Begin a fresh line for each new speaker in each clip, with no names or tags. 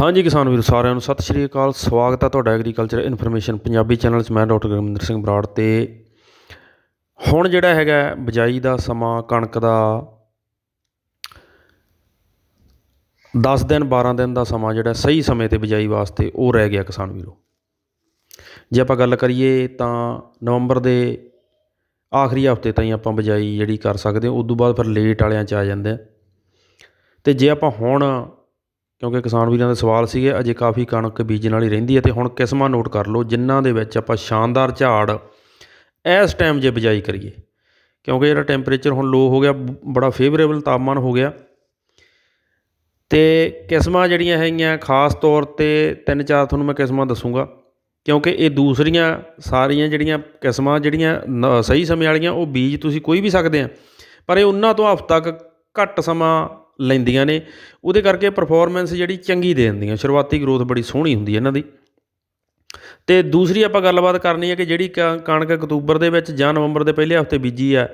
ਹਾਂਜੀ ਕਿਸਾਨ ਵੀਰ, ਸਾਰਿਆਂ ਨੂੰ ਸਤਿ ਸ਼੍ਰੀ ਅਕਾਲ। ਸਵਾਗਤ ਹੈ ਤੁਹਾਡਾ ਐਗਰੀਕਲਚਰ ਇਨਫੋਰਮੇਸ਼ਨ ਪੰਜਾਬੀ ਚੈਨਲ 'ਚ। ਮੈਂ ਡਾਕਟਰ ਗੁਰਮਿੰਦਰ ਸਿੰਘ ਬਰਾੜ ਤੇ ਹੁਣ ਜਿਹੜਾ ਹੈਗਾ ਬਿਜਾਈ ਦਾ ਸਮਾਂ, ਕਣਕ ਦਾ 10 ਦਿਨ 12 ਦਿਨ ਦਾ ਸਮਾਂ ਜਿਹੜਾ ਸਹੀ ਸਮੇਂ ਤੇ ਬਿਜਾਈ ਵਾਸਤੇ ਉਹ ਰਹਿ ਗਿਆ ਕਿਸਾਨ ਵੀਰੋ। ਜੇ ਆਪਾਂ ਗੱਲ ਕਰੀਏ ਤਾਂ ਨਵੰਬਰ ਦੇ ਆਖਰੀ ਹਫ਼ਤੇ ਤਾਈਂ ਆਪਾਂ ਬਿਜਾਈ ਜਿਹੜੀ ਕਰ ਸਕਦੇ ਹਾਂ ਤੋਂ ਬਾਅਦ ਫਿਰ ਲੇਟ ਵਾਲਿਆਂ 'ਚ ਆ ਜਾਂਦੇ ਆ। ਤੇ ਜੇ ਆਪਾਂ ਹੁਣ ਕਿਉਂਕਿ ਕਿਸਾਨ ਵੀਰਾਂ ਦੇ ਸਵਾਲ ਸੀਗੇ, ਅਜੇ ਕਾਫੀ ਕਣਕ ਬੀਜਣ ਵਾਲੀ ਰਹਿੰਦੀ ਹੈ ਤੇ ਹੁਣ ਕਿਸਮਾਂ ਨੋਟ ਕਰ ਲਓ, ਜਿਨ੍ਹਾਂ ਦੇ ਵਿੱਚ ਆਪਾਂ ਸ਼ਾਨਦਾਰ ਝਾੜ ਇਸ ਟਾਈਮ ਜੇ ਬਿਜਾਈ ਕਰੀਏ। ਕਿਉਂਕਿ ਜਿਹੜਾ ਟੈਂਪਰੇਚਰ ਹੁਣ ਲੋ ਹੋ ਗਿਆ, ਬੜਾ ਫੇਵਰੇਬਲ ਤਾਪਮਾਨ ਹੋ ਗਿਆ। ਤੇ ਕਿਸਮਾਂ ਜਿਹੜੀਆਂ ਹੈਗੀਆਂ, ਖਾਸ ਤੌਰ ਤੇ ਤਿੰਨ ਚਾਰ ਤੁਹਾਨੂੰ ਮੈਂ ਕਿਸਮਾਂ ਦੱਸੂਗਾ, ਕਿਉਂਕਿ ਇਹ ਦੂਸਰੀਆਂ ਸਾਰੀਆਂ ਜਿਹੜੀਆਂ ਕਿਸਮਾਂ ਜਿਹੜੀਆਂ ਨ- ਸਹੀ ਸਮੇਂ ਵਾਲੀਆਂ, ਉਹ ਬੀਜ ਤੁਸੀਂ ਕੋਈ ਵੀ ਸਕਦੇ ਆ, ਪਰ ਇਹ ਉਹਨਾਂ ਤੋਂ ਹਫ਼ਤਾ ਕੁ ਘੱਟ ਸਮਾਂ ਲੈਂਦੀਆਂ ਨੇ। ਉਹਦੇ ਕਰਕੇ ਪਰਫਾਰਮੈਂਸ ਜਿਹੜੀ ਚੰਗੀ ਦੇ ਦਿੰਦੀਆਂ। ਸ਼ੁਰੂਆਤੀ ਗਰੋਥ ਬੜੀ ਸੋਹਣੀ ਹੁੰਦੀ ਹੈ ਇਹਨਾਂ ਦੀ। ਤੇ ਦੂਸਰੀ ਆਪਾਂ ਗੱਲਬਾਤ ਕਰਨੀ ਹੈ ਕਿ ਜਿਹੜੀ ਕ- ਕਣਕ ਅਕਤੂਬਰ ਦੇ ਵਿੱਚ ਜਾਂ ਨਵੰਬਰ ਦੇ ਪਹਿਲੇ ਹਫ਼ਤੇ ਬੀਜੀ ਆ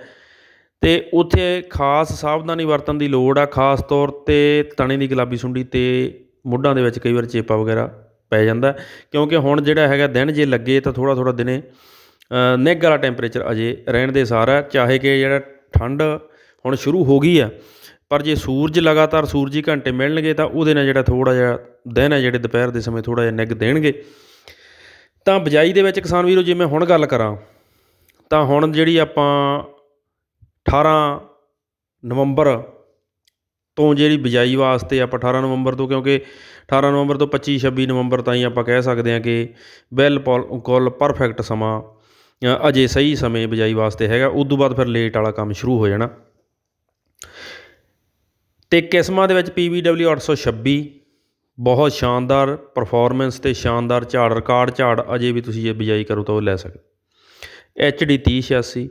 ਤੇ ਉੱਥੇ ਖਾਸ ਸਾਵਧਾਨੀ ਵਰਤਣ ਦੀ ਲੋੜ ਆ, ਖਾਸ ਤੌਰ ਤੇ ਤਣੇ ਦੀ ਗੁਲਾਬੀ ਸੁੰਡੀ ਤੇ ਮੁੱਢਾਂ ਦੇ ਵਿੱਚ ਕਈ ਵਾਰ ਚੇਪਾ ਵਗੈਰਾ ਪੈ ਜਾਂਦਾ। ਕਿਉਂਕਿ ਹੁਣ ਜਿਹੜਾ ਹੈਗਾ ਦਿਨ ਜੇ ਲੱਗੇ ਤਾਂ ਥੋੜਾ ਥੋੜਾ ਦਿਨੇ ਨਿੱਘ ਵਾਲਾ ਟੈਂਪਰੇਚਰ ਅਜੇ ਰਹਿਣ ਦੇ ਸਾਰਾ ਚਾਹੇ ਕਿ ਜਿਹੜਾ ਠੰਡ ਹੁਣ ਸ਼ੁਰੂ ਹੋ ਗਈ ਆ ਪਰ ਜੇ ਸੂਰਜ ਲਗਾਤਾਰ ਸੂਰਜੀ ਘੰਟੇ ਮਿਲਣਗੇ ਤਾਂ ਉਹਦੇ ਨਾਲ ਜਿਹੜਾ ਥੋੜਾ ਜਿਹਾ ਦਿਨ ਹੈ ਜਿਹੜੇ ਦੁਪਹਿਰ ਦੇ ਸਮੇਂ ਥੋੜਾ ਜਿਹਾ ਨਿੱਘ ਦੇਣਗੇ। ਤਾਂ ਬਿਜਾਈ ਦੇ ਵਿੱਚ ਕਿਸਾਨ ਵੀਰੋ, ਜੇ ਮੈਂ ਹੁਣ ਗੱਲ ਕਰਾਂ, ਤਾਂ ਹੁਣ ਜਿਹੜੀ ਆਪਾਂ 18 ਨਵੰਬਰ ਤੋਂ ਜਿਹੜੀ ਬਿਜਾਈ ਵਾਸਤੇ ਆਪਾਂ 18 ਨਵੰਬਰ ਤੋਂ, ਕਿਉਂਕਿ 18 ਨਵੰਬਰ ਤੋਂ 25 26 ਨਵੰਬਰ ਤਾਈਂ ਆਪਾਂ ਕਹਿ ਸਕਦੇ ਹਾਂ ਕਿ ਬਿਲਕੁਲ ਪਰਫੈਕਟ ਸਮਾਂ ਅਜੇ ਸਹੀ ਸਮੇਂ ਬਿਜਾਈ ਵਾਸਤੇ ਹੈਗਾ। ਉਸ ਤੋਂ ਬਾਅਦ ਫਿਰ ਲੇਟ ਵਾਲਾ ਕੰਮ ਸ਼ੁਰੂ ਹੋ ਜਾਣਾ। ਅਤੇ ਕਿਸਮਾਂ ਦੇ ਵਿੱਚ ਪੀਬੀਡਬਲਯੂ ਅੱਠ ਸੌ ਛੱਬੀ, ਬਹੁਤ ਸ਼ਾਨਦਾਰ ਪਰਫੋਰਮੈਂਸ ਅਤੇ ਸ਼ਾਨਦਾਰ ਝਾੜ ਰਿਕਾਰਡ ਝਾੜ ਅਜੇ ਵੀ ਤੁਸੀਂ ਜੇ ਬਿਜਾਈ ਕਰੋ ਤਾਂ ਉਹ ਲੈ ਸਕਦੇ ਐਚ ਡੀ ਤੀਹ ਛਿਆਸੀ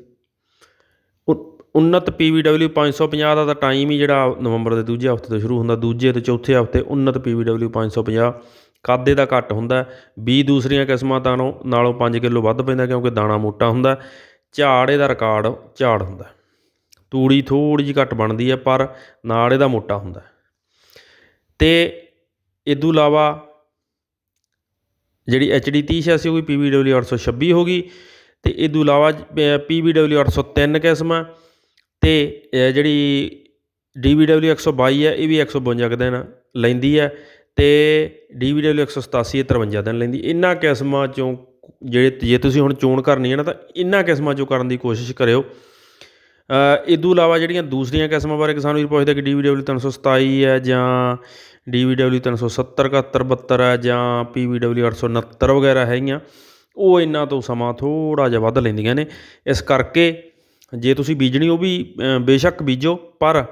ਉन्नत ਪੀਬੀਡਬਲਯੂ 550 ਦਾ ਤਾਂ ਟਾਈਮ ਹੀ ਜਿਹੜਾ ਨਵੰਬਰ ਦੇ ਦੂਜੇ ਹਫ਼ਤੇ ਤੋਂ ਸ਼ੁਰੂ ਹੁੰਦਾ, ਦੂਜੇ ਤੇ ਚੌਥੇ ਹਫ਼ਤੇ ਉन्नत ਪੀਬੀਡਬਲਯੂ 550 ਕਾਦੇ ਦਾ ਘੱਟ ਹੁੰਦਾ ਬੀ ਦੂਸਰੀਆਂ ਕਿਸਮਾਂ ਤਾਂ ਨਾਲੋਂ 5 ਕਿਲੋ ਵੱਧ ਪੈਂਦਾ ਕਿਉਂਕਿ ਦਾਣਾ ਮੋਟਾ ਹੁੰਦਾ, ਝਾੜ ਇਹਦਾ ਰਿਕਾਰਡ ਝਾੜ ਹੁੰਦਾ। ਤੂੜੀ ਥੋੜੀ ਜਿਹੀ ਘੱਟ ਬਣਦੀ ਹੈ, ਪਰ ਨਾਲ ਇਹਦਾ ਮੋਟਾ ਹੁੰਦਾ ਤੇ ਇਦੋਂ ਇਲਾਵਾ ਜਿਹੜੀ HD 3086 ਉਹ ਵੀ PVW 826 ਹੋ ਗਈ, ਤੇ ਇਦੋਂ ਇਲਾਵਾ PVW 803 ਕਿਸਮ ਆ, ਤੇ ਇਹ ਜਿਹੜੀ DVW 122 ਹੈ ਇਹ ਵੀ 152 ਕੁ ਦਿਨ ਲੈਂਦੀ ਹੈ, ਤੇ DVW 187 ਇਹ 53 ਦਿਨ ਲੈਂਦੀ। ਇਹਨਾਂ ਕਿਸਮਾਂ ਚੋਂ, ਜਿਹੜੇ, ਜੇ ਤੁਸੀਂ ਹੁਣ ਚੋਣ ਕਰਨੀ ਹੈ ਨਾ, ਤਾਂ ਇਹਨਾਂ ਕਿਸਮਾਂ ਚੋਂ ਕਰਨ ਦੀ ਕੋਸ਼ਿਸ਼ ਕਰਿਓ। ਇਹ ਤੋਂ ਇਲਾਵਾ ਜਿਹੜੀਆਂ ਦੂਸਰੀਆਂ ਕਿਸਮਾਂ ਬਾਰੇ ਕਿਸਾਨ ਵੀਰ ਪੁੱਛਦੇ ਕਿ DVW 327 ਹੈ ਜਾਂ DVW 370 71 72 ਹੈ ਜਾਂ PVW 869 ਵਗੈਰਾ ਹੈਗੀਆਂ ਉਹ ਇਹਨਾਂ ਤੋਂ ਸਮਾਂ ਥੋੜਾ ਜਿਹਾ ਵੱਧ ਲੈਂਦੀਆਂ ਨੇ। ਇਸ ਕਰਕੇ ਜੇ ਤੁਸੀਂ ਬੀਜਣੀ ਉਹ ਵੀ ਬੇਸ਼ੱਕ ਬੀਜੋ ਪਰ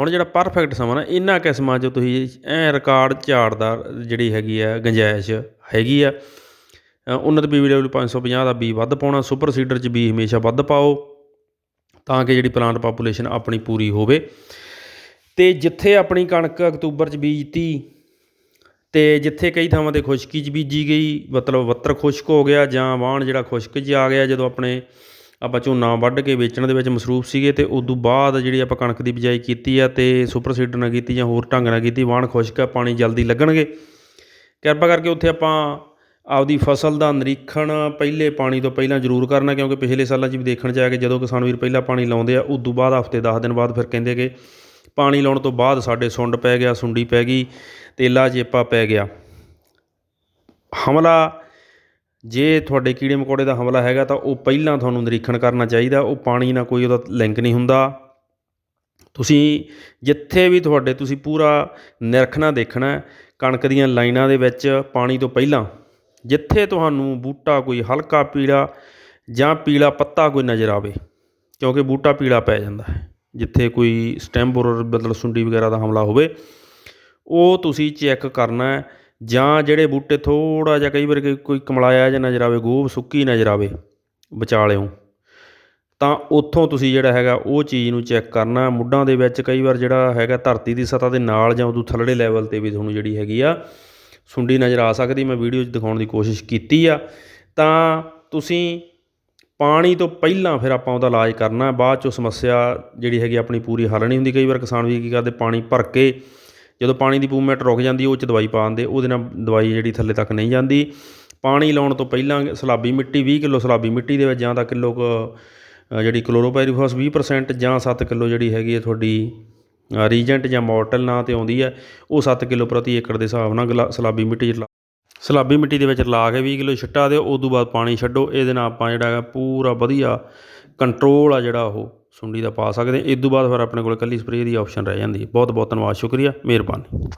ਹੁਣ ਜਿਹੜਾ ਪਰਫੈਕਟ ਸਮਾਂ ਨਾ ਇਹਨਾਂ ਕਿਸਮਾਂ 'ਚ ਤੁਸੀਂ ਐ ਰਿਕਾਰਡ ਝਾੜਦਾਰ ਜਿਹੜੀ ਹੈਗੀ ਆ ਗੰਜਾਇਸ਼ ਹੈਗੀ ਆ। ਅ, ਉન્નਤ PVW 550 ਦਾ ਬੀ ਵੱਧ ਪਾਉਣਾ ਸੁਪਰ ਸੀਡਰ 'ਚ ਬੀ ਹਮੇਸ਼ਾ ਵੱਧ ਪਾਓ। ਤਾਂ ਕਿ ਜਿਹੜੀ ਪਲਾਂਟ ਪਾਪੂਲੇਸ਼ਨ ਆਪਣੀ ਪੂਰੀ ਹੋਵੇ। ਤੇ ਜਿੱਥੇ ਆਪਣੀ ਕਣਕ ਅਕਤੂਬਰ 'ਚ ਬੀਜਤੀ, ਤੇ ਜਿੱਥੇ ਕਈ ਥਾਵਾਂ ਤੇ ਖੁਸ਼ਕੀ 'ਚ ਬੀਜੀ ਗਈ, ਮਤਲਬ ਵੱਤਰ ਖੁਸ਼ਕ ਹੋ ਗਿਆ ਜਾਂ ਵਾਹਣ ਜਿਹੜਾ ਖੁਸ਼ਕ 'ਚ ਆ ਗਿਆ, ਜਦੋਂ ਆਪਣੇ ਆਪਾਂ ਝੋਨਾ ਵੱਢ ਕੇ ਵੇਚਣ ਦੇ ਵਿੱਚ ਮਸਰੂਫ ਸੀਗੇ, ਤੇ ਤੋਂ ਬਾਅਦ ਜਿਹੜੀ ਆਪਾਂ ਕਣਕ ਦੀ ਬਿਜਾਈ ਕੀਤੀ ਆ ਤੇ ਸੁਪਰ ਸੀਡਰ ਨਾਲ ਕੀਤੀ ਜਾਂ ਹੋਰ ਢੰਗ ਨਾਲ ਕੀਤੀ, ਵਾਹਣ ਖੁਸ਼ਕ ਆ, ਪਾਣੀ ਜਲਦੀ ਲੱਗਣਗੇ। ਕਿਰਪਾ ਕਰਕੇ ਉੱਥੇ ਆਪਾਂ ਆਪਦੀ ਫਸਲ ਦਾ ਨਿਰੀਖਣ ਪਹਿਲੇ ਪਾਣੀ ਤੋਂ ਪਹਿਲਾਂ ਜ਼ਰੂਰ ਕਰਨਾ, ਕਿਉਂਕਿ ਪਿਛਲੇ ਸਾਲਾਂ 'ਚ ਵੀ ਦੇਖਣ 'ਚ ਆਇਆ ਕਿ ਜਦੋਂ ਕਿਸਾਨ ਵੀਰ ਪਹਿਲਾਂ ਪਾਣੀ ਲਾਉਂਦੇ ਆ, ਉਦੋਂ ਬਾਅਦ ਹਫ਼ਤੇ 10 ਦਿਨ ਬਾਅਦ ਫਿਰ ਕਹਿੰਦੇ ਕਿ ਪਾਣੀ ਲਾਉਣ ਤੋਂ ਬਾਅਦ ਸਾਡੇ ਸੁੰਡ ਪੈ ਗਿਆ, ਸੁੰਡੀ ਪੈ ਗਈ ਤੇਲਾ ਚੇਪਾ ਪੈ ਗਿਆ। ਹਮਲਾ, ਜੇ ਤੁਹਾਡੇ ਕੀੜੇ ਮਕੌੜੇ ਦਾ ਹਮਲਾ ਹੈਗਾ ਤਾਂ ਉਹ ਪਹਿਲਾਂ ਤੁਹਾਨੂੰ ਨਿਰੀਖਣ ਕਰਨਾ ਚਾਹੀਦਾ, ਉਹ ਪਾਣੀ ਨਾਲ ਕੋਈ ਉਹਦਾ ਲਿੰਕ ਨਹੀਂ ਹੁੰਦਾ। ਤੁਸੀਂ ਜਿੱਥੇ ਵੀ ਤੁਹਾਡੇ, ਤੁਸੀਂ ਪੂਰਾ ਨਿਰਖਣਾ ਦੇਖਣਾ, ਕਣਕ ਦੀਆਂ ਲਾਈਨਾਂ ਦੇ ਵਿੱਚ ਪਾਣੀ ਤੋਂ ਪਹਿਲਾਂ। ਜਿੱਥੇ ਤੁਹਾਨੂੰ ਬੂਟਾ ਕੋਈ ਹਲਕਾ ਪੀਲਾ ਜਾਂ ਪੀਲਾ ਪੱਤਾ ਕੋਈ ਨਜ਼ਰ ਆਵੇ, ਕਿਉਂਕਿ ਬੂਟਾ ਪੀਲਾ ਪੈ ਜਾਂਦਾ ਹੈ, ਜਿੱਥੇ ਕੋਈ ਸਟੈਮ ਬੋਰਰ ਮਤਲਬ ਸੁੰਡੀ ਵਗੈਰਾ ਦਾ ਹਮਲਾ ਹੋਵੇ, ਉਹ ਤੁਸੀਂ ਚੈੱਕ ਕਰਨਾ ਹੈ, ਜਾਂ ਜਿਹੜੇ ਬੂਟੇ ਥੋੜਾ ਜਿਹਾ ਕਈ ਵਾਰ ਕੋਈ- ਕਮਲਾਇਆ ਜਿਹਾ ਨਜ਼ਰ ਆਵੇ ਗੋਭ ਸੁੱਕੀ ਨਜ਼ਰ ਆਵੇ ਵਿਚਾਲਿਓਂ ਤਾਂ ਉੱਥੋਂ ਤੁਸੀਂ ਜਿਹੜਾ ਹੈਗਾ ਉਹ ਚੀਜ਼ ਨੂੰ ਚੈੱਕ ਕਰਨਾ ਮੁੱਢਾਂ ਦੇ ਵਿੱਚ ਕਈ ਵਾਰ ਜਿਹੜਾ ਹੈਗਾ ਧਰਤੀ ਦੀ ਸਤਹ ਦੇ ਨਾਲ ਜਾਂ ਉਦੋਂ ਥੱਲੜੇ ਲੈਵਲ ਤੇ ਵੀ ਤੁਹਾਨੂੰ ਜਿਹੜੀ ਹੈਗੀ ਆ ਸੁੰਡੀ ਨਜ਼ਰ ਆ ਸਕਦੀ, ਮੈਂ ਵੀਡੀਓ 'ਚ ਦਿਖਾਉਣ ਦੀ ਕੋਸ਼ਿਸ਼ ਕੀਤੀ ਆ। ਤਾਂ ਤੁਸੀਂ ਪਾਣੀ ਤੋਂ ਪਹਿਲਾਂ ਫਿਰ ਆਪਾਂ ਉਹਦਾ ਇਲਾਜ ਕਰਨਾ ਬਾਅਦ 'ਚੋਂ ਸਮੱਸਿਆ ਜਿਹੜੀ ਹੈਗੀ ਆਪਣੀ ਪੂਰੀ ਹੱਲ ਨਹੀਂ ਹੁੰਦੀ। ਕਈ ਵਾਰ ਕਿਸਾਨ ਵੀ ਕੀ ਕਰਦੇ, ਪਾਣੀ ਭਰ ਕੇ ਜਦੋਂ ਪਾਣੀ ਦੀ ਮੂਵਮੈਂਟ ਰੁਕ ਜਾਂਦੀ, ਉਹ 'ਚ ਦਵਾਈ ਪਾ ਦਿੰਦੇ, ਉਹਦੇ ਨਾਲ ਦਵਾਈ ਜਿਹੜੀ ਥੱਲੇ ਤੱਕ ਨਹੀਂ ਜਾਂਦੀ। ਪਾਣੀ ਲਾਉਣ ਤੋਂ ਪਹਿਲਾਂ ਸਲਾਬੀ ਮਿੱਟੀ 20 ਕਿਲੋ ਸਲਾਬੀ ਮਿੱਟੀ ਦੇ ਵਿੱਚ ਜਾਂ ਤਾਂ ਕਿਲੋ ਕੁ ਜਿਹੜੀ ਕਲੋਰੋਪਾਇਰੀਫਾਸ 20% ਜਾਂ 7 ਕਿਲੋ ਜਿਹੜੀ ਹੈਗੀ ਹੈ ਤੁਹਾਡੀ ਰੀਜੈਂਟ ਜਾਂ ਮੋਰਟਲ ਨਾਂ ਤੇ ਆਉਂਦੀ ਹੈ, ਉਹ 7 ਕਿਲੋ ਪ੍ਰਤੀ ਏਕੜ ਦੇ ਹਿਸਾਬ ਨਾਲ ਗਲਾ, ਸਲਾਬੀ ਮਿੱਟੀ 'ਚ ਲਾ ਸਲਾਬੀ ਮਿੱਟੀ ਦੇ ਵਿੱਚ ਲਾ ਕੇ 20 ਕਿਲੋ ਛਿੱਟਾ ਦਿਓ ਉਸ ਤੋਂ ਬਾਅਦ ਪਾਣੀ ਛੱਡੋ, ਇਹਦੇ ਨਾਲ ਆਪਾਂ ਜਿਹੜਾ ਹੈਗਾ ਪੂਰਾ ਵਧੀਆ ਕੰਟਰੋਲ ਆ ਜਿਹੜਾ ਉਹ ਸੁੰਡੀ ਦਾ ਪਾ ਸਕਦੇ ਇਸ ਤੋਂ ਬਾਅਦ ਫਿਰ ਆਪਣੇ ਕੋਲ ਇਕੱਲੀ ਸਪਰੇਅ ਦੀ ਆਪਸ਼ਨ ਰਹਿ ਜਾਂਦੀ ਹੈ। ਬਹੁਤ ਬਹੁਤ ਧੰਨਵਾਦ, ਸ਼ੁਕਰੀਆ, ਮਿਹਰਬਾਨੀ।